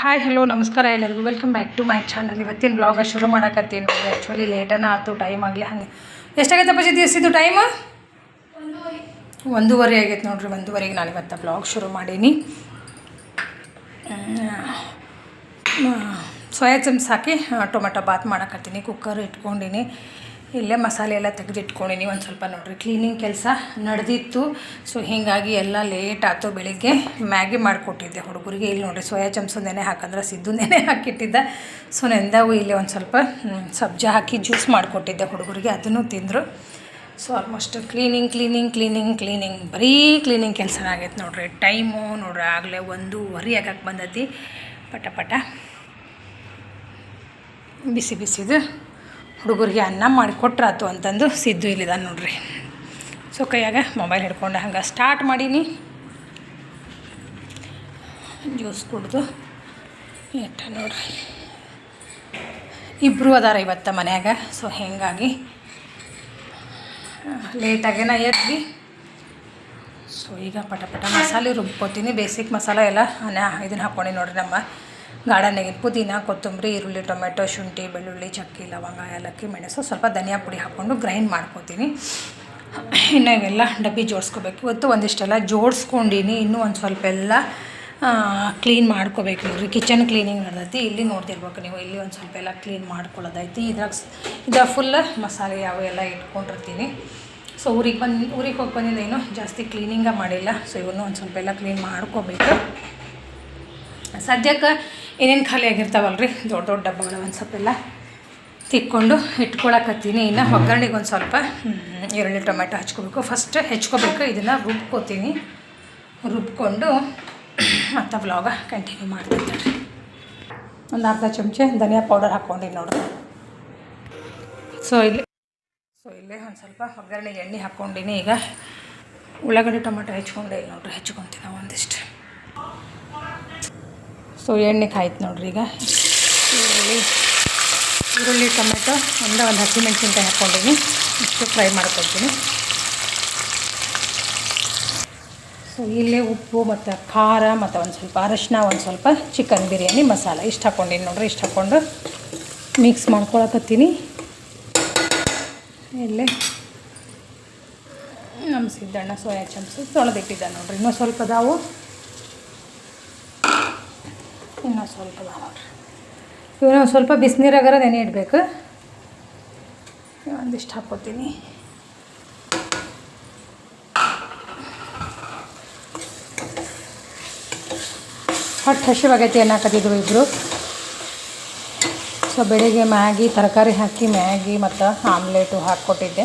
Hi hello ನಮಸ್ಕಾರ ಎಲ್ಲರಿಗೂ. Welcome back to my channel ಇವತ್ತಿನ ಬ್ಲಾಗ ಶುರು ಮಾಡಕತ್ತೀನಿ ಆ್ಯಕ್ಚುಲಿ ಲೇಟನ ಆಯ್ತು ಟೈಮ್ ಆಗಲಿ. ಹಂಗೆ. ಎಷ್ಟಾಗೈತೆ ಪೂಜೆ ಎಷ್ಟಿದ್ದು ಟೈಮ್ ಒಂದೂವರೆ ಆಗೈತೆ ನೋಡಿರಿ, ಒಂದೂವರೆಗೆ ನಾನು ಇವತ್ತು ಬ್ಲಾಗ್ ಶುರು ಮಾಡೀನಿ. ಸೋಯಾ ಚಮ್ಸ್ ಹಾಕಿ ಟೊಮೆಟೊ ಬಾತ್ ಮಾಡಕತ್ತೀನಿ. ಕುಕ್ಕರ್ ಇಟ್ಕೊಂಡಿನಿ. ಇಲ್ಲೇ ಮಸಾಲೆ ಎಲ್ಲ ತೆಗೆದಿಟ್ಕೊಂಡಿನಿ ಒಂದು ಸ್ವಲ್ಪ ನೋಡಿರಿ ಕ್ಲೀನಿಂಗ್ ಕೆಲಸ ನಡೆದಿತ್ತು. ಸೊ ಹೀಗಾಗಿ ಎಲ್ಲ ಲೇಟ್ ಆಯ್ತು ಬೆಳಿಗ್ಗೆ. ಮ್ಯಾಗಿ ಮಾಡಿಕೊಟ್ಟಿದ್ದೆ ಹುಡುಗರಿಗೆ. ಇಲ್ಲಿ ನೋಡಿರಿ, ಸೋಯಾ ಚಮ್ಸು ನೆನೆ ಹಾಕಂದ್ರೆ ಸಿದ್ದು ನೆನೆ ಹಾಕಿಟ್ಟಿದ್ದ. ಸೊ ನೆಂದಾವು ಇಲ್ಲಿ ಒಂದು ಸ್ವಲ್ಪ ಸಬ್ಜ ಹಾಕಿ ಜ್ಯೂಸ್ ಮಾಡಿಕೊಟ್ಟಿದ್ದೆ ಹುಡುಗರಿಗೆ. ಅದನ್ನು ತಿಂದರು. So almost cleaning cleaning cleaning cleaning ಬರೀ ಕ್ಲೀನಿಂಗ್ ಕೆಲಸ ಆಗೈತೆ ನೋಡಿರಿ. ಟೈಮು ನೋಡ್ರಿ, ಆಗಲೇ ಒಂದೂವರೆ ಆಗಕ್ಕೆ ಬಂದೈತಿ. ಪಟ ಪಟ. ಬಿಸಿ ಬಿಸಿದು. ಹುಡುಗರಿಗೆ ಅನ್ನ ಮಾಡಿ ಕೊಟ್ರಾತು ಅಂತಂದು ಸಿದ್ದು ಇಲ್ಲಿದ ನೋಡ್ರಿ. ಸೊ ಕೈಯಾಗ ಮೊಬೈಲ್ ಹಿಡ್ಕೊಂಡು ಹಂಗೆ ಸ್ಟಾರ್ಟ್ ಮಾಡೀನಿ. ಜ್ಯೂಸ್ ಕುಡ್ದು ಇಟ್ಟ ನೋಡ್ರಿ. ಇಬ್ಬರು ಅದಾರ ಇವತ್ತು ಮನ್ಯಾಗ, ಸೊ ಹೀಗಾಗಿ ಲೇಟಾಗೇನ ಎದ್ವಿ. ಸೊ ಈಗ ಪಟ ಪಟ ಮಸಾಲೆ ರುಬ್ಕೋತೀನಿ ಬೇಸಿಕ್ ಮಸಾಲೆ ಎಲ್ಲ ಇದನ್ನು ಹಾಕ್ಕೊಂಡು ನೋಡ್ರಿ ನಮ್ಮ ಗಾರ್ಡನ್ಯಾಗಿನ ಪುದೀನ, ಕೊತ್ತಂಬರಿ, ಈರುಳ್ಳಿ ಟೊಮೆಟೊ ಶುಂಠಿ, ಬೆಳ್ಳುಳ್ಳಿ, ಚಕ್ಕಿ, ಲವಂಗ, ಏಲಕ್ಕಿ, ಮೆಣಸು, ಸ್ವಲ್ಪ ಧನಿಯಾ ಪುಡಿ ಹಾಕ್ಕೊಂಡು ಗ್ರೈಂಡ್ ಮಾಡ್ಕೋತೀನಿ. ಇನ್ನು ಇವೆಲ್ಲ ಡಬ್ಬಿ ಜೋಡಿಸ್ಕೋಬೇಕು. ಇವತ್ತು ಒಂದಿಷ್ಟೆಲ್ಲ ಜೋಡಿಸ್ಕೊಂಡಿನಿ. ಇನ್ನೂ ಒಂದು ಸ್ವಲ್ಪ ಎಲ್ಲ ಕ್ಲೀನ್ ಮಾಡ್ಕೋಬೇಕು ನೋಡ್ರಿ ಕಿಚನ್ ಕ್ಲೀನಿಂಗ್ ನಡೆದೈತಿ. ಇಲ್ಲಿ ನೋಡ್ತಿರ್ಬೇಕು ನೀವು. ಇಲ್ಲಿ ಒಂದು ಸ್ವಲ್ಪ ಎಲ್ಲ ಕ್ಲೀನ್ ಮಾಡ್ಕೊಳ್ಳೋದೈತಿ. ಇದ್ರಾಗ ಇದಾಗ ಫುಲ್ ಮಸಾಲೆ ಯಾವ ಎಲ್ಲ ಇಟ್ಕೊಂಡಿರ್ತೀನಿ. ಸೊ ಊರಿಗೆ ಬಂದು, ಊರಿಗೆ ಹೋಗಿ ಬಂದಿದ್ದು ಏನು ಜಾಸ್ತಿ ಕ್ಲೀನಿಂಗ ಮಾಡಿಲ್ಲ. ಸೊ ಇವನ್ನೂ ಒಂದು ಸ್ವಲ್ಪ ಎಲ್ಲ ಕ್ಲೀನ್ ಮಾಡ್ಕೋಬೇಕು. ಸದ್ಯಕ್ಕೆ ಏನೇನು ಖಾಲಿ ಆಗಿರ್ತಾವಲ್ಲ ರೀ ದೊಡ್ಡ ದೊಡ್ಡ ಡಬ್ಬಗಳು ಒಂದು ಸ್ವಲ್ಪ ಎಲ್ಲ ತಿಕ್ಕೊಂಡು ಇಟ್ಕೊಳಕತ್ತೀನಿ. ಇನ್ನು ಒಗ್ಗರಣೆಗೆ ಒಂದು ಸ್ವಲ್ಪ ಈರುಳ್ಳಿ ಟೊಮೆಟೊ ಹಚ್ಕೋಬೇಕು. ಫಸ್ಟ್ ಹೆಚ್ಕೋಬೇಕು. ಇದನ್ನು ರುಬ್ಕೋತೀನಿ. ರುಬ್ಕೊಂಡು ಮತ್ತು ಬ್ಲಾಗ ಕಂಟಿನ್ಯೂ ಮಾಡ್ತೀನಿ ಒಂದು ಅರ್ಧ ಚಮಚ ಧನಿಯಾ ಪೌಡರ್ ಹಾಕ್ಕೊಂಡಿನಿ ನೋಡಿರಿ ಸೊ ಇಲ್ಲಿ ಸೊ ಇಲ್ಲೇ ಒಂದು ಸ್ವಲ್ಪ ಒಗ್ಗರಣೆಗೆ ಎಣ್ಣೆ ಹಾಕ್ಕೊಂಡಿನಿ. ಈಗ ಉಳ್ಳಾಗಡ್ಡೆ ಟೊಮೆಟೊ ಹೆಚ್ಕೊಂಡೆ ನೋಡಿರಿ. ಹೆಚ್ಕೊತೀನಿ ಒಂದಿಷ್ಟು. ಸೊ ಎಣ್ಣೆ ಕಾಯ್ತು ನೋಡ್ರಿ ಈಗ. ಈರುಳ್ಳಿ ಈರುಳ್ಳಿ, ಟೊಮೆಟೊ, ಒಂದೇ ಒಂದು ಹಸಿಮೆಣ್ಸಿನ್ಕಾಯಿ ಹಾಕ್ಕೊಂಡಿನಿ ಇಷ್ಟು ಫ್ರೈ ಮಾಡ್ಕೊಳ್ತೀನಿ. ಸೊ ಇಲ್ಲೇ ಉಪ್ಪು ಮತ್ತು ಖಾರ ಮತ್ತು ಒಂದು ಸ್ವಲ್ಪ ಅರಶಿನ, ಒಂದು ಸ್ವಲ್ಪ ಚಿಕನ್ ಬಿರಿಯಾನಿ ಮಸಾಲ ಇಷ್ಟು ಹಾಕ್ಕೊಂಡಿನಿ ನೋಡ್ರಿ, ಇಷ್ಟು ಹಾಕ್ಕೊಂಡು ಮಿಕ್ಸ್ ಮಾಡ್ಕೊಳಕತ್ತೀನಿ. ಇಲ್ಲೇ ನಮ್ಮ ಸಿದ್ದಣ್ಣ ಸೋಯಾ ಚಮ್ಸು ತೊಳೆದಿಟ್ಟಿದ್ದ ನೋಡ್ರಿ. ಇನ್ನೂ ಸ್ವಲ್ಪ ಅದಾವು. ಇನ್ನೂ ಸ್ವಲ್ಪ ಅದಾವ ನೋಡ್ರಿ. ಇವನ್ನ ಒಂದು ಸ್ವಲ್ಪ ಬಿಸಿನೀರಾಗಾರ ನೆನೆ ಇಡಬೇಕು. ಒಂದಿಷ್ಟು ಹಾಕ್ಕೊತೀನಿ ಹೊಟ್ಟೆ ಹಸಿವಾಗೈತಿ ಅನ್ನಕತ್ತಿದ್ರು ಇಬ್ಬರು ಸೊ ಬೆಳಿಗ್ಗೆ ಮ್ಯಾಗಿ, ತರಕಾರಿ ಹಾಕಿ ಮ್ಯಾಗಿ ಮತ್ತು ಆಮ್ಲೆಟು ಹಾಕ್ಕೊಟ್ಟಿದ್ದೆ.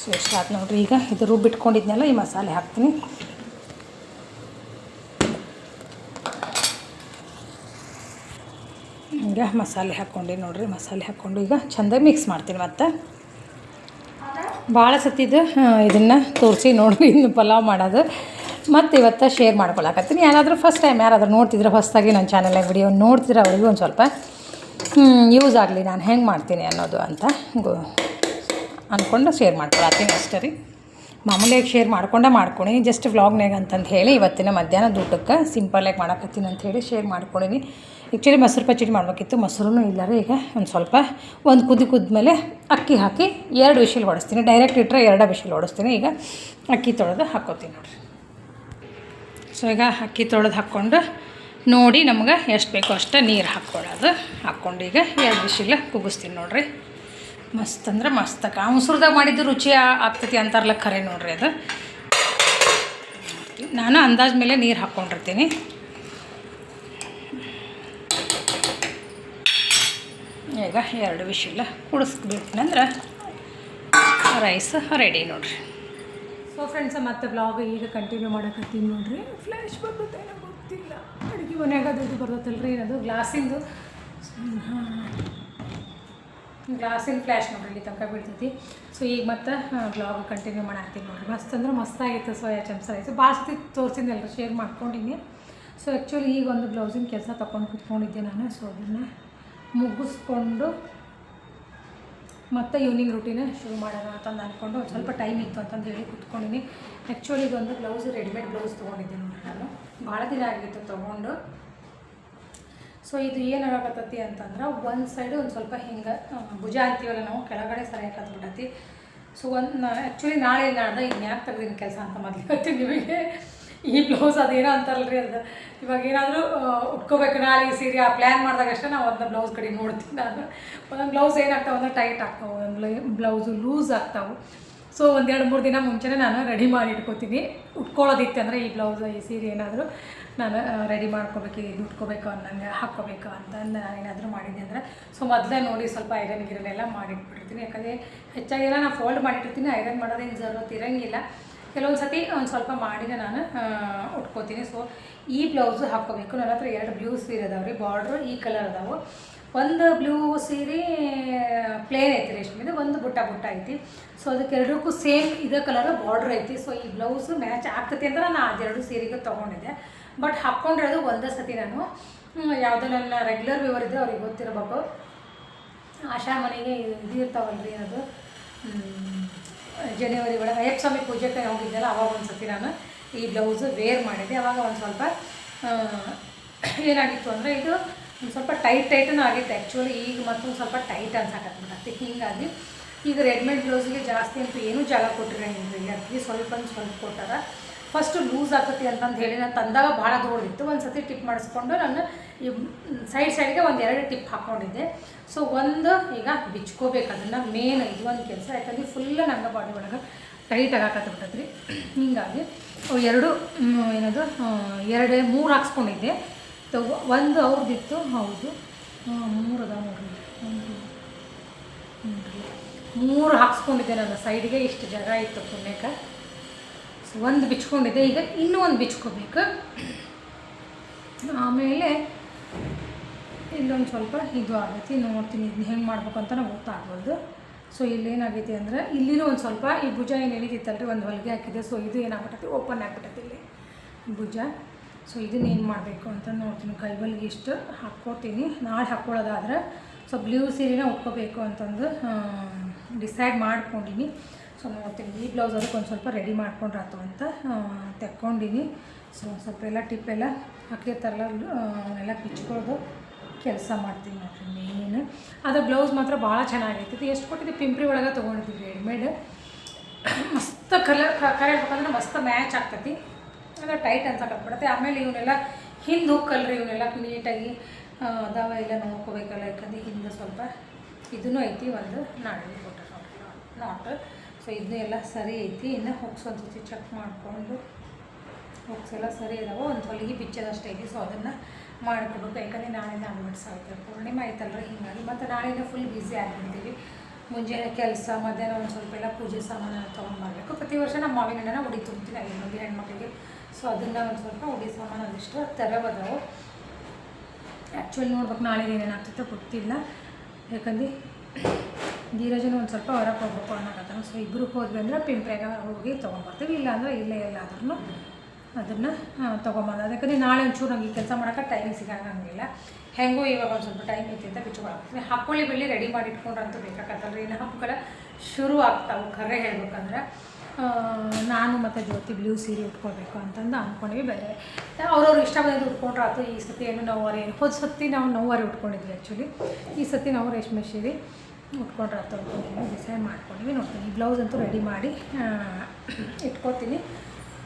ಸೊ ಇಷ್ಟ ಆಯ್ತು ನೋಡ್ರಿ ಈಗ. ಇದು ರುಬ್ಬಿಟ್ಕೊಂಡಿದ್ನೆಲ್ಲ, ಈ ಮಸಾಲೆ ಹಾಕ್ತೀನಿ. ಈಗ ಮಸಾಲೆ ಹಾಕ್ಕೊಂಡು ನೋಡಿರಿ, ಮಸಾಲೆ ಹಾಕ್ಕೊಂಡು ಈಗ ಚೆಂದ ಮಿಕ್ಸ್ ಮಾಡ್ತೀನಿ ಮತ್ತು. ಭಾಳ ಸತ್ತಿದ್ದು ಇದನ್ನು ತೋರಿಸಿ ನೋಡಿ ಇನ್ನು ಪಲಾವ್ ಮಾಡೋದು. ಮತ್ತು ಇವತ್ತು ಶೇರ್ ಮಾಡ್ಕೊಳಕತ್ತೀನಿ. ಯಾರಾದರೂ ಫಸ್ಟ್ ಟೈಮ್ ಯಾರಾದರೂ ನೋಡ್ತಿದ್ರೆ ಹೊಸದಾಗಿ ನನ್ನ ಚಾನಲ್ನಾಗ ವಿಡಿಯೋ ನೋಡ್ತಿದ್ರೆ ಅವ್ರಿಗೂ ಒಂದು ಸ್ವಲ್ಪ ಯೂಸ್ ಆಗಲಿ, ನಾನು ಹೆಂಗೆ ಮಾಡ್ತೀನಿ ಅನ್ನೋದು ಅಂತ ಗೋ ಅಂದ್ಕೊಂಡು ಶೇರ್ ಮಾಡ್ಕೊಳತ್ತೀನಿ ಅಷ್ಟೇ ರೀ. ಮಾಮೂಲಿಯಾಗಿ ಶೇರ್ ಮಾಡ್ಕೊಂಡೆ ಮಾಡ್ಕೊಳಿ ಜಸ್ಟ್ ವ್ಲಾಗ್ನಾಗ ಅಂತಂದು ಹೇಳಿ ಇವತ್ತಿನ ಮಧ್ಯಾಹ್ನ ಊಟಕ್ಕೆ ಸಿಂಪಲ್ಲಾಗಿ ಮಾಡಕತ್ತೀನಿ ಅಂತ ಹೇಳಿ ಶೇರ್ ಮಾಡ್ಕೊಂಡಿನಿ ಆ್ಯಕ್ಚುಲಿ ಮೊಸರು ಪಚ್ಚಡಿ ಮಾಡಬೇಕಿತ್ತು. ಮೊಸರು ಇಲ್ಲ ರೀ ಈಗ ಒಂದು ಸ್ವಲ್ಪ. ಒಂದು ಕುದಿ ಕುದ್ಮೇಲೆ ಅಕ್ಕಿ ಹಾಕಿ ಎರಡು ವಿಷಲ್ ಹೊಡಿಸ್ತೀನಿ ಡೈರೆಕ್ಟ್ ಇಟ್ಟರೆ ಎರಡು ವಿಷಲ್ ಹೊಡಿಸ್ತೀನಿ ಈಗ ಅಕ್ಕಿ ತೊಳೆದು ಹಾಕ್ಕೋತೀನಿ ನೋಡಿರಿ. ಸೊ ಈಗ ಅಕ್ಕಿ ತೊಳೆದು ಹಾಕ್ಕೊಂಡು ನೋಡಿ ನಮ್ಗೆ ಎಷ್ಟು ಬೇಕೋ ಅಷ್ಟು ನೀರು ಹಾಕ್ಕೊಳ್ಳೋದು. ಹಾಕ್ಕೊಂಡು ಈಗ ಎರಡು ವಿಷಲ್ ಕುಗ್ಗಿಸ್ತೀನಿ ನೋಡಿರಿ. ಮಸ್ತ್ ಅಂದ್ರೆ ಮಸ್ತ್ ಅಕ್ಕ. ಮೊಸರುದಾಗ ಮಾಡಿದ್ದು ರುಚಿ ಆ- ಆಗ್ತೈತಿ ಅಂತಾರಲ್ಲ ಖರೆ ನೋಡ್ರಿ ಅದು. ನಾನು ಅಂದಾಜ್ ಮೇಲೆ ನೀರು ಹಾಕ್ಕೊಂಡಿರ್ತೀನಿ ಈಗ ಎರಡು ವಿಶಿಲ ಕುಡಿಸ್ಬಿಟ್ನಂದ್ರೆ ರೈಸ್ ರೆಡಿ ನೋಡಿರಿ. ಸೊ ಫ್ರೆಂಡ್ಸ್ ಮತ್ತೆ ಬ್ಲಾಗ್ ಈಗ ಕಂಟಿನ್ಯೂ ಮಾಡಕತ್ತೀನಿ ನೋಡಿರಿ. ಫ್ಲ್ಯಾಶ್ ಬರ್ತೈತೆ ಗೊತ್ತಿಲ್ಲ. ಅಡುಗೆ ಮನೆಯಾಗ ಅದು ಬರ್ತೈತಲ್ರಿ ಏನದು? ಗ್ಲಾಸಿಂದು. ಗ್ಲಾಸಿನ ಫ್ಲ್ಯಾಶ್ ನೋಡ್ರಿ, ಇಲ್ಲಿ ತನಕ ಬೀಳ್ತೈತಿ. ಸೊ ಈಗ ಮತ್ತೆ ಬ್ಲಾಗ್ ಕಂಟಿನ್ಯೂ ಮಾಡಾಕ್ತೀನಿ ನೋಡಿರಿ. ಮಸ್ತ್ ಅಂದ್ರೆ ಮಸ್ತ್ ಆಗಿತ್ತು ಸೋಯಾ ಚಮಸ ರೈಸ್ ಭಾಳ ಸತಿ ತೋರಿಸಿದ್ನಲ್ರಿ ಶೇರ್ ಮಾಡ್ಕೊಂಡಿನಿ. ಸೊ ಆ್ಯಕ್ಚುಲಿ ಈಗ ಒಂದು ಬ್ಲೌಸಿನ ಕೆಲಸ ತೊಗೊಂಡು ಕುತ್ಕೊಂಡಿದ್ದೆ ನಾನು. ಸೊ ಅದನ್ನು ಮುಗಿಸ್ಕೊಂಡು ಮತ್ತೆ ಈವ್ನಿಂಗ್ ರುಟೀನೇ ಶುರು ಮಾಡೋಣ ಅಂತಂದು ಅಂದ್ಕೊಂಡು ಸ್ವಲ್ಪ ಟೈಮ್ ಇತ್ತು ಅಂತಂದು ಹೇಳಿ ಕುತ್ಕೊಂಡಿನಿ. ಆ್ಯಕ್ಚುಲಿ ಇದೊಂದು ಬ್ಲೌಸ್ ರೆಡಿಮೇಡ್ ಬ್ಲೌಸ್ ತೊಗೊಂಡಿದ್ದೆ ನೋಡಿ ನಾನು. ಭಾಳ ದಿನ ಆಗಿತ್ತು ತೊಗೊಂಡು. ಸೊ ಇದು ಏನಾಗತ್ತತಿ ಅಂತಂದ್ರೆ ಒಂದು ಸೈಡು ಒಂದು ಸ್ವಲ್ಪ ಹಿಂಗೆ ಭುಜ ಅಂತೀವಲ್ಲ ನಾವು, ಕೆಳಗಡೆ ಸರಿಯಾಗಿ ಕತ್ಬಿಟ್ಟತಿ ಸೊ ಒಂದು ಆ್ಯಕ್ಚುಲಿ ನಾಳೆ ನಾಡ್ದೆ ಇನ್ಯಾಕೆ ತೆಗ್ದಿನ ಕೆಲಸ ಅಂತ ಮೊದಲು ನಿಮಗೆ. ಈ ಬ್ಲೌಸ್ ಅದೇನೋ ಅಂತಾರಲ್ರಿ ಅದು ಇವಾಗ ಏನಾದರೂ ಉಟ್ಕೋಬೇಕು. ನಾಳೆ ಈ ಸೀರೆ ಆ ಪ್ಲ್ಯಾನ್ ಮಾಡಿದಾಗ ಅಷ್ಟೇ ನಾವು ಒಂದು ಬ್ಲೌಸ್ ಕಡೆ ನೋಡ್ತೀನಿ ನಾನು. ಒಂದೊಂದು ಬ್ಲೌಸ್ ಏನಾಗ್ತಾವೆ ಅಂದ್ರೆ ಟೈಟ್ ಆಗ್ತಾವೆ. ಒಂದೊಂದು ಬ್ಲೌಸು ಲೂಸ್ ಆಗ್ತಾವೆ. ಸೊ ಒಂದೆರಡು ಮೂರು ದಿನ ಮುಂಚೆನೇ ನಾನು ರೆಡಿ ಮಾಡಿ ಇಟ್ಕೋತೀನಿ. ಉಟ್ಕೊಳ್ಳೋದಿತ್ತು ಅಂದರೆ ಈ ಬ್ಲೌಸ್ ಈ ಸೀರೆ ಏನಾದರೂ ನಾನು ರೆಡಿ ಮಾಡ್ಕೋಬೇಕು, ಇದು ಉಟ್ಕೋಬೇಕು ಅನ್ನಂಗೆ, ಹಾಕ್ಕೋಬೇಕು ಅಂತ ನಾನು ಏನಾದರೂ ಮಾಡಿದ್ದೆ ಅಂದರೆ, ಸೊ, ಮೊದಲೇ ನೋಡಿ ಸ್ವಲ್ಪ ಐರನ್ ಗಿರನ್ ಎಲ್ಲ ಮಾಡಿಟ್ಬಿಟ್ಟಿರ್ತೀನಿ. ಯಾಕಂದರೆ ಹೆಚ್ಚಾಗೆಲ್ಲ ನಾನು ಫೋಲ್ಡ್ ಮಾಡಿಟ್ಟಿರ್ತೀನಿ. ಐರನ್ ಮಾಡೋದೇನು ಜರೂರತ್ತು ಕೆಲವೊಂದು ಸತಿ ಒಂದು ಸ್ವಲ್ಪ ಮಾಡಿನೇ ನಾನು ಉಟ್ಕೋತೀನಿ. ಸೊ ಈ ಬ್ಲೌಸು ಹಾಕ್ಕೋಬೇಕು. ನನ್ನ ಹತ್ರ ಎರಡು ಬ್ಲೂ ಸೀರೆ ಅದಾವೆ ರೀ ಬಾರ್ಡ್ರು ಈ ಕಲರ್ ಅದಾವೆ. ಒಂದು ಬ್ಲೂ ಸೀರೆ ಪ್ಲೇನ್ ಐತಿ ರೇಷ್ಮೆದು ಒಂದು ಬುಟ್ಟ ಬುಟ್ಟ ಐತಿ. ಸೊ ಅದಕ್ಕೆ ಎರಡಕ್ಕೂ ಸೇಮ್ ಇದೇ ಕಲರ್ ಬಾರ್ಡ್ರ್ ಐತಿ. ಸೊ ಈ ಬ್ಲೌಸು ಮ್ಯಾಚ್ ಆಗ್ತೈತಿ ಅಂತ ನಾನು ಅದೆರಡು ಸೀರೆಗೆ ತೊಗೊಂಡಿದ್ದೆ. ಬಟ್ ಹಾಕ್ಕೊಂಡಿರೋದು ಒಂದೇ ಸತಿ ನಾನು. ಯಾವುದೋ ನನ್ನ ರೆಗ್ಯುಲರ್ ವ್ಯೂವರ್ ಇದ್ದರೆ ಅವ್ರಿಗೆ ಗೊತ್ತಿರಬೇಕು. ಆಶಾ ಮನೆಗೆ ಇದು ಇರ್ತಾವಲ್ರಿ ಅದು. ಹ್ಮ್, ಜನವರಿ ಒಳಗೆ ಅಯ್ಯಪ್ಪ ಸ್ವಾಮಿ ಪೂಜೆಗೆ ಹೋಗಿದ್ದೆಲ್ಲ, ಅವಾಗ ಒಂದು ಸತಿ ನಾನು ಈ ಬ್ಲೌಸ್ ವೇರ್ ಮಾಡಿದ್ದೆ ಅವಾಗ ಒಂದು ಸ್ವಲ್ಪ ಏನಾಗಿತ್ತು ಅಂದರೆ ಇದು ಒಂದು ಸ್ವಲ್ಪ ಟೈಟ್ ಟೈಟನ್ನು ಆಗಿತ್ತು. ಆ್ಯಕ್ಚುಲಿ ಈಗ ಮತ್ತೊಂದು ಸ್ವಲ್ಪ ಟೈಟ್ ಅನ್ಸಕತ್ಬಿಟ್ಟೆ ಹೀಗಾಗಿ ಈಗ ರೆಡಿಮೇಡ್ ಬ್ಲೌಸಿಗೆ ಜಾಸ್ತಿ ಅಂತೂ ಏನೂ ಜಾಗ ಕೊಟ್ಟಿರಂಗಿಲ್ಲ ಅಕ್ಕಿ ಸ್ವಲ್ಪ ಸ್ವಲ್ಪ ಕೊಟ್ಟಾರ ಫಸ್ಟು ಲೂಸ್ ಆಗ್ತತಿ ಅಂತಂದು ಹೇಳಿ, ನಾನು ತಂದಾಗ ಭಾಳ ದೊಡ್ಡದಿತ್ತು ಒಂದು ಸತಿ ಟಿಪ್ ಮಾಡಿಸ್ಕೊಂಡು ನಾನು ಈ ಸೈಡ್ ಸೈಡ್ಗೆ ಒಂದು ಎರಡು ಟಿಪ್ ಹಾಕ್ಕೊಂಡಿದ್ದೆ ಸೊ ಒಂದು ಈಗ ಬಿಚ್ಕೋಬೇಕು ಅದನ್ನು ಮೇನ್ ಇದು ಒಂದು ಕೆಲಸ, ಯಾಕಂದ್ರೆ ಫುಲ್ ನಂಗೆ ಬಾಡಿ ಒಳಗೆ ಟೈಟ್ ಆಗಾಕತ್ಬಿಟ್ಟದ್ರಿ ಹೀಗಾಗಿ ಎರಡು ಏನದು ಎರಡು ಮೂರು ಹಾಕ್ಸ್ಕೊಂಡಿದ್ದೆ. ಒಂದು ಅವ್ರದ್ದಿತ್ತು ಹೌದು. ಮೂರು ಒಂದು ನೋಡ್ರಿ ಮೂರು ಹಾಕ್ಸ್ಕೊಂಡಿದ್ದೆ ನನ್ನ ಸೈಡ್ಗೆ, ಇಷ್ಟು ಜಾಗ ಇತ್ತು ಪುಣ್ಯಕ್ಕೆ. ಸೊ ಒಂದು ಬಿಚ್ಕೊಂಡಿದ್ದೆ, ಈಗ ಇನ್ನೂ ಒಂದು ಬಿಚ್ಕೋಬೇಕು. ಆಮೇಲೆ ಇಲ್ಲೊಂದು ಸ್ವಲ್ಪ ಇದು ಆಗೈತಿ ನೋಡ್ತೀನಿ ಇದನ್ನ ಹೆಂಗೆ ಮಾಡ್ಬೇಕು ಅಂತ ನಂಗೆ ಗೊತ್ತಾಗ್ಬೋದು ಸೊ ಇಲ್ಲೇನಾಗೈತಿ ಅಂದರೆ ಇಲ್ಲಿನೂ ಒಂದು ಸ್ವಲ್ಪ ಈ ಭುಜ ಏನು ಎಳಿತಿತ್ತಲ್ರಿ ಒಂದು ಹೊಲಿಗೆ ಹಾಕಿದೆ. ಸೊ ಇದು ಏನಾಗ್ಬಿಟ್ಟೈತಿ ಓಪನ್ ಆಗ್ಬಿಟ್ಟೈತಿ ಇಲ್ಲಿ ಭುಜ. ಸೊ ಇದನ್ನ ಏನು ಮಾಡಬೇಕು ಅಂತ ನೋಡ್ತೀನಿ. ಕೈಬಲ್ಗೆ ಇಷ್ಟು ಹಾಕ್ಕೋತೀನಿ ನಾಳೆ ಹಾಕ್ಕೊಳ್ಳೋದಾದ್ರೆ ಸೊ ಬ್ಲೂ ಸೀರೆನ ಉಟ್ಕೋಬೇಕು ಅಂತಂದು ಡಿಸೈಡ್ ಮಾಡ್ಕೊಂಡಿನಿ. ಸೊ ನೋಡ್ತೀನಿ ಈ ಬ್ಲೌಸ್ ಅದಕ್ಕೆ ಒಂದು ಸ್ವಲ್ಪ ರೆಡಿ ಮಾಡ್ಕೊಂಡ್ರಾತು ಅಂತ ಆ, ತೆಕ್ಕೊಂಡಿನಿ. ಸೊ ಒಂದು ಸ್ವಲ್ಪ ಎಲ್ಲ ಟಿಪ್ ಎಲ್ಲ ಹಾಕಿರ್ತಾರಲ್ಲ ಅವನ್ನೆಲ್ಲ ಕಿಚ್ಕೊಳ್ಳೋದು ಕೆಲಸ ಮಾಡ್ತೀನಿ ನೋಡ್ರಿ ಮೇನ್ ಅದು ಬ್ಲೌಸ್ ಮಾತ್ರ ಭಾಳ ಚೆನ್ನಾಗೈತಿ. ಎಷ್ಟು ಕೊಟ್ಟಿದ್ದೆ ಪಿಂಪ್ರಿ ಒಳಗೆ ತೊಗೊಂಡಿದ್ವಿ ರೆಡಿಮೇಡ್ ಮಸ್ತ್ ಕಲರ್ ಕರೆ ಹೇಳ್ಬೇಕಂದ್ರೆ ಮಸ್ತ್ ಮ್ಯಾಚ್ ಆಗ್ತೈತಿ. ಅಂದರೆ ಟೈಟ್ ಅಂತ ಕಟ್ಬಿಡುತ್ತೆ. ಆಮೇಲೆ ಇವನ್ನೆಲ್ಲ ಹಿಂದೆ ಹುಕ್ಕಲ್ರಿ ಇವನ್ನೆಲ್ಲ ನೀಟಾಗಿ ಅದಾವ ಎಲ್ಲ ನೋಡ್ಕೋಬೇಕಲ್ಲ ಯಾಕಂದ್ರೆ ಹಿಂದೆ ಸ್ವಲ್ಪ ಇದೂ ಐತಿ ಒಂದು ನಾಳೆ ಕೊಟ್ಟರೆ ನಾಟ್ ಸೊ ಇದನ್ನೆಲ್ಲ ಸರಿ ಐತಿ. ಇನ್ನು ಹೊಕ್ಸ್ ಒಂದು ಸತಿ ಚೆಕ್ ಮಾಡಿಕೊಂಡು ಹುಕ್ಸ್ ಎಲ್ಲ ಸರಿ ಇದಾವೆ. ಒಂದು ಹೊಲಿಗೆ ಬಿಚ್ಚೋದಷ್ಟು ಐತಿ. ಸೊ ಅದನ್ನು ಮಾಡಿಕೊಡ್ಬೇಕು ಯಾಕಂದರೆ ನಾಳೆ ಆಗುತ್ತೆ ಪೂರ್ಣಿಮೆ ಆಯ್ತಲ್ಲ ಹಿಂಗಾಗಿ ಮತ್ತು ನಾಳೆನೇ ಫುಲ್ ಬ್ಯುಸಿ ಆಗಿಬಿಡ್ತೀವಿ. ಮುಂಜಾನೆ ಕೆಲಸ, ಮಧ್ಯಾಹ್ನ ಒಂದು ಸ್ವಲ್ಪ ಎಲ್ಲ ಪೂಜೆ ಸಾಮಾನು ಮಾಡಬೇಕು ಪ್ರತಿ ವರ್ಷ ನಮ್ಮ ಮಾವಿನ ಹಣ್ಣನ್ನ ಉಡಿ ತುಂಬ್ತೀನಿ ಐದು ಮಂದಿ ಹೆಣ್ಮಕ್ಳಿಗೆ. ಸೊ ಅದನ್ನು ಒಂದು ಸ್ವಲ್ಪ ಉಡಿ ಸಾಮಾನು ಒಂದಿಷ್ಟು ತೆರವದವು ಆ್ಯಕ್ಚುಲಿ ನೋಡ್ಬೇಕು ನಾಳೆ ಏನೇನು ಆಗ್ತೈತೆ ಗೊತ್ತಿಲ್ಲ. ಯಾಕಂದ್ರೆ ಧೀರಜನ ಒಂದು ಸ್ವಲ್ಪ ಹೊರಗೆ ಹೋಗ್ಬೇಕು ಅನ್ನಕತ್ತಾನ. ಸೊ ಇಬ್ಬರು ಹೋದ್ವಿ ಅಂದ್ರೆ ಪಿಂಪ್ರೆಗೆ ಹೋಗಿ ತೊಗೊಂಬರ್ತೀವಿ. ಇಲ್ಲ ಅಂದ್ರೆ ಇಲ್ಲೇ ಎಲ್ಲಾದ್ರೂ ಅದನ್ನು ತೊಗೊಂಬಂದು. ಅದಕ್ಕೆ ನಾಳೆ ಒಂಚೂರು ನಂಗೆ ಈ ಕೆಲಸ ಮಾಡೋಕೆ ಟೈಮ್ ಸಿಗಂಗಿಲ್ಲ ಹೆಂಗೂ ಇವಾಗ ಒಂದು ಸ್ವಲ್ಪ ಟೈಮ್ ಐತಿ ಅಂತ ಬಿಚ್ಕೊಳಕ್ತೀನಿ ಹಾಕೊಳ್ಳಿ ಬೆಳ್ಳಿ ರೆಡಿ ಮಾಡಿ ಇಟ್ಕೊಂಡ್ರಂತೂ ರೀ ಇನ್ನು ಹಬ್ಬಗಳ ಶುರು ಆಗ್ತಾವೆ ಕರೆ ಹೇಳ್ಬೇಕಂದ್ರೆ ನಾನು ಮತ್ತು ಜ್ಯೋತಿ ಬ್ಲೂ ಸೀರೆ ಉಟ್ಕೊಳ್ಬೇಕು ಅಂತಂದು ಅಂದ್ಕೊಂಡ್ವಿ ಬೇರೆ. ಅವ್ರವ್ರು ಇಷ್ಟ ಬಂದಿದ್ದು ಉಟ್ಕೊಂಡ್ರೆ ಆಯ್ತು ಈ ಸತಿ ಏನು ನೌವಾರಿ ಹೋದ ಸತಿ ನಾವು ನೋವಾರಿ ಉಟ್ಕೊಂಡಿದ್ವಿ ಆ್ಯಕ್ಚುಲಿ ಈ ಸತಿ ನಾವು ರೇಷ್ಮೆ ಸೀರೆ. ಉಟ್ಕೊಂಡ್ರೆ ಅಂತ ಅಂದ್ಕೊಂಡಿದ್ವಿ ಡಿಸೈಡ್ ಮಾಡ್ಕೊಂಡಿವಿ. ನೋಡ್ತೀನಿ. ಈ ಬ್ಲೌಸ್ ಅಂತೂ ರೆಡಿ ಮಾಡಿ ಇಟ್ಕೊತೀನಿ.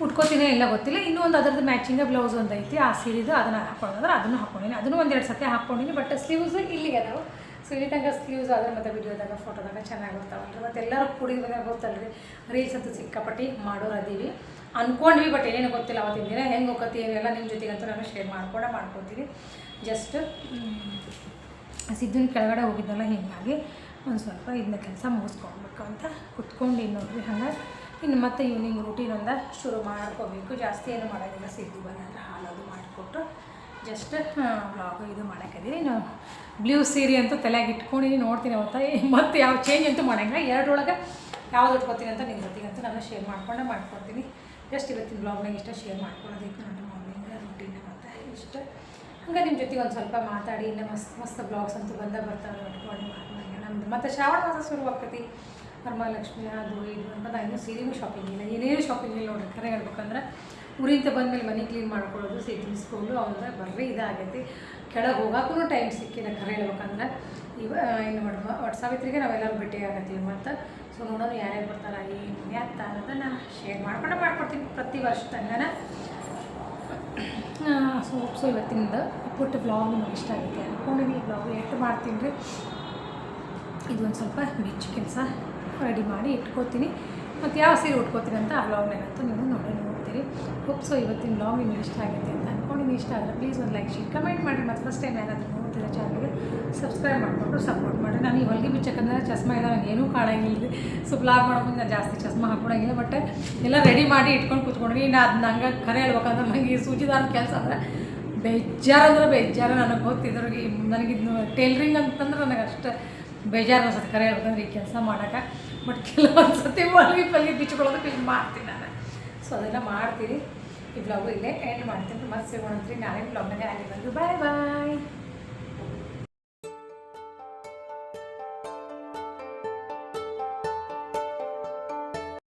ಉಟ್ಕೋತೀನಿ ಎಲ್ಲ ಗೊತ್ತಿಲ್ಲ. ಇನ್ನೂ ಒಂದು ಅದರದ್ದು ಮ್ಯಾಚಿಂಗ್ ಬ್ಲೌಸ್ ಒಂದು ಐತಿ. ಆ ಸೀರೆದು ಅದನ್ನು ಹಾಕೊಳ್ಳೋದ್ರೆ ಅದನ್ನು ಹಾಕ್ಕೊಂಡಿನಿ. ಅದನ್ನು ಒಂದೆರಡು ಸತಿ ಹಾಕ್ಕೊಂಡಿನಿ. ಬಟ್ ಸ್ಲೀವ್ಸ್ ಇಲ್ಲಿಗೆ ಅದಾವೆ. ಸೊ ಇಲ್ಲಿ ಸ್ಲೀವ್ಸ್ ಆದರೆ ಮತ್ತು ವಿಡಿಯೋದಾಗ ಫೋಟೋದಾಗ ಚೆನ್ನಾಗಿ ಬರ್ತಾವಲ್ರಿ ಮತ್ತು ಎಲ್ಲರೂ ಕೂಡಿದ ಬಂದಾಗ ಗೊತ್ತಲ್ರಿ. ರೀಲ್ಸ್ ಅಂತೂ ಸಿಕ್ಕಾಪಟ್ಟಿ ಮಾಡೋರು ಅದೀವಿ. ಅಂದ್ಕೊಂಡ್ವಿ ಬಟ್ ಏನೇನು ಗೊತ್ತಿಲ್ಲ. ಅವತ್ತಿನ ದಿನ ಹೆಂಗೆ ಹೋಗತ್ತಿ ಏನೆಲ್ಲ ನಿಮ್ಮ ಜೊತೆಗಂತೂ ನಾನು ಶೇರ್ ಮಾಡ್ಕೊಂಡೇ ಮಾಡ್ಕೊತೀನಿ. ಜಸ್ಟ್ ಸಿದ್ದಿನ ಕೆಳಗಡೆ ಹೋಗಿದ್ದಲ್ಲ, ಹೀಗಾಗಿ. ಒಂದು ಸ್ವಲ್ಪ ಇದನ್ನ ಕೆಲಸ ಮುಗಿಸ್ಕೊಬೇಕು ಅಂತ ಕುತ್ಕೊಂಡು ನೋಡ್ರಿ ಹಂಗೆ ಇನ್ನು ಮತ್ತೆ ಈವ್ನಿಂಗ್ ರೂಟೀನ್ ಒಂದು ಶುರು ಮಾಡ್ಕೋಬೇಕು. ಜಾಸ್ತಿ ಏನು ಮಾಡೋದಿಲ್ಲ, ಸಿದ್ದು ಬಂದಂದ್ರೆ ಹಾಲದು ಮಾಡಿಕೊಟ್ಟು ಜಸ್ಟ್ ವ್ಲಾಗು ಇದು ಮಾಡೋಕ್ಕಿದ್ದೀನಿ ನಾನು ಬ್ಲೂ ಸೀರೆ ಅಂತೂ ತಲೆಯಾಗಿ ಇಟ್ಕೊಂಡಿನಿ ನೋಡ್ತೀನಿ ಅವತ್ತ. ಮತ್ತೆ ಯಾವ ಚೇಂಜ್ ಅಂತೂ ಮಾಡೋಂಗಿಲ್ಲ. ಎರಡರೊಳಗೆ ಯಾವ್ದು ಇಟ್ಕೊತೀನಿ ಅಂತ ನಿಮ್ಮ ಜೊತೆಗಂತೂ ನಾನು ಶೇರ್ ಮಾಡ್ಕೊಂಡೇ ಮಾಡ್ಕೊಡ್ತೀನಿ. ಜಸ್ಟ್ ಇವತ್ತಿನ ಬ್ಲಾಗ್ನಾಗ ಇಷ್ಟ ಶೇರ್ ಮಾಡ್ಕೊಳ್ಳೋದಿತ್ತು ನನ್ನ ಮಾರ್ನಿಂಗ್ ರೂಟೀನ್ ಮತ್ತು ಇಷ್ಟ. ಹಂಗೆ ನಿಮ್ಮ ಜೊತೆಗೆ ಒಂದು ಸ್ವಲ್ಪ ಮಾತಾಡಿ, ಇನ್ನೂ ಮಸ್ತ್ ಮಸ್ತ್ ಬ್ಲಾಗ್ಸ್ ಅಂತೂ ಬಂದ ಬರ್ತಾವೆ ನೋಡ್ಕೊಂಡು ಮಾಡ್ದಂಗೆ ನಮ್ಮದು ಮತ್ತು ಶ್ರಾವಣ ಮಾಸ ಶುರು ಆಗ್ತೈತಿ. ವರಮಹಾಲಕ್ಷ್ಮಿ ಅದು, ಇದು ಅಂತ ನಾನು ಇನ್ನೂ ಸೀರೆನೂ ಶಾಪಿಂಗ್ ಇಲ್ಲ. ಏನೇನು ಶಾಪಿಂಗ್ ಇಲ್ಲ ನೋಡ್ರಿ. ಕರೆ ಹೇಳ್ಬೇಕಂದ್ರೆ ಊರಿಂದ ಬಂದಮೇಲೆ ಮನೆ ಕ್ಲೀನ್ ಮಾಡ್ಕೊಳ್ಳೋದು, ಸೀರೆ ತಿನ್ಸ್ಕೊಂಡು ಅವ್ರ ಬರ್ರಿ ಇದಾಗೈತಿ. ಕೆಳಗೆ ಹೋಗೋಕ್ಕೂ ಟೈಮ್ ಸಿಕ್ಕಿಲ್ಲ ಕರೆ ಹೇಳ್ಬೇಕಂದ್ರೆ. ಇವ ಏನು ಮಾಡುವ ಒಟ್ಟು ಸಾವಿತ್ರಿಗೆ ನಾವೆಲ್ಲರೂ ಭೇಟಿ ಆಗತ್ತೀವಿ ಮತ್ತು. ಸೊ ನೋಡೋಣ ಯಾರ್ಯಾರು ಬರ್ತಾರೆ, ಏನು ಯಾತ್ತ ಅನ್ನೋದನ್ನು ಶೇರ್ ಮಾಡ್ಕೊಂಡು ಮಾಡ್ಕೊಡ್ತೀನಿ ಪ್ರತಿ ವರ್ಷದಂಗನ ಸೊ ಸೊ ಇವತ್ತಿಂದ ಪುಟ್ಟ ಬ್ಲಾಗ್ ನಿಮಗೆ ಇಷ್ಟ ಆಗುತ್ತೆ ಅಂದ್ಕೊಂಡಿದ್ದೀನಿ ಈ ಬ್ಲಾಗ್ ಎಷ್ಟು ಮಾಡ್ತೀನಿ ರೀ? ಇದೊಂದು ಸ್ವಲ್ಪ ಬಿಚ್ಚು ಕೆಲಸ ರೆಡಿ ಮಾಡಿ ಇಟ್ಕೋತೀನಿ. ಮತ್ತು ಯಾವ ಸೀರೆ ಉಟ್ಕೋತೀನಿ ಅಂತ ಆ ಬ್ಲಾಗ್ನಾಗಂತೂ ನೀವು ನೋಡಿ ನೋಡ್ತೀರಿ. ಹೋಪ್ ಸೊ ಇವತ್ತಿನ ವ್ಲಾಗ್ ನಿಮ್ಗೆ ಇಷ್ಟ ಆಗುತ್ತೆ ಅಂತ ಅಂದ್ಕೊಂಡಿನಿ ಇಷ್ಟ ಆದರೆ ಪ್ಲೀಸ್ ಒಂದು ಲೈಕ್ ಶೇರ್ ಕಮೆಂಟ್ ಮಾಡಿ. ಮತ್ತು ಫಸ್ಟ್ ಟೈಮ್ ಏನಾದರೂ ನೋಡ್ತೀರಾ ಚಾನಲ್ಗೆ ಸಬ್ಸ್ಕ್ರೈಬ್ ಮಾಡಿಕೊಂಡು ಸಪೋರ್ಟ್ ಮಾಡಿ. ನಾನು ಈ ಹೊಲಿಗೆ ಬಿಚ್ಚಕ್ಕಂದ್ರೆ ಚಸ್ಮಾ ಇಲ್ಲ ನನಗೆ ಏನೂ ಕಾಣಂಗಿಲ್ಲ ಸೊ ಬ್ಲಾಗ್ ಮಾಡೋದು ನಾನು ಜಾಸ್ತಿ ಚಸ್ಮಾ ಹಾಕೊಳಂಗಿಲ್ಲ ಬಟ್ ಎಲ್ಲ ರೆಡಿ ಮಾಡಿ ಇಟ್ಕೊಂಡು ಕೂತ್ಕೊಂಡ್ವಿ. ಇನ್ನು ಅದು ನಂಗೆ ಖರೆ ಹೇಳ್ಬೇಕಂದ್ರೆ ನನಗೆ ಈ ಸೂಚಿದಾರ ಕೆಲಸ ಅಂದರೆ ಬೇಜಾರು ಅಂದ್ರೆ ಬೇಜಾರು. ನನಗೆ ಗೊತ್ತಿದ್ರು ನನಗಿದ್ನು ಟೇಲ್ರಿಂಗ್ ಅಂತಂದ್ರೆ ನನಗೆ ಅಷ್ಟು ಬೇಜಾರು ಅನ್ಸುತ್ತೆ ಕರೆ ಹೇಳ್ಬೇಕಂದ್ರೆ ಈ ಕೆಲಸ ಮಾಡೋಕೆ ಬಟ್ ಕೆಲವೊಂದು ಸತಿ ಮಲ್ಗಿ ಪಲ್ಗಿ ಬಿಚ್ಕೊಳ್ಳೋದಕ್ಕೆ ಇದು ಮಾಡ್ತೀನಿ ನಾನು. ಸೊ ಅದೆಲ್ಲ ಮಾಡ್ತೀನಿ ಈ ಬ್ಲಾಗು ಇಲ್ಲೇ ಎಂಡ್ ಮಾಡ್ತೀನಿ. ಮತ್ತೆ ಸಿಗೋಣಂತ್ರಿ. ನಾಳೆ ಬ್ಲಾಗ್ನಾಗೆ ಅಲ್ಲಿ ಬಂದು ಬಾಯ್ ಬಾಯ್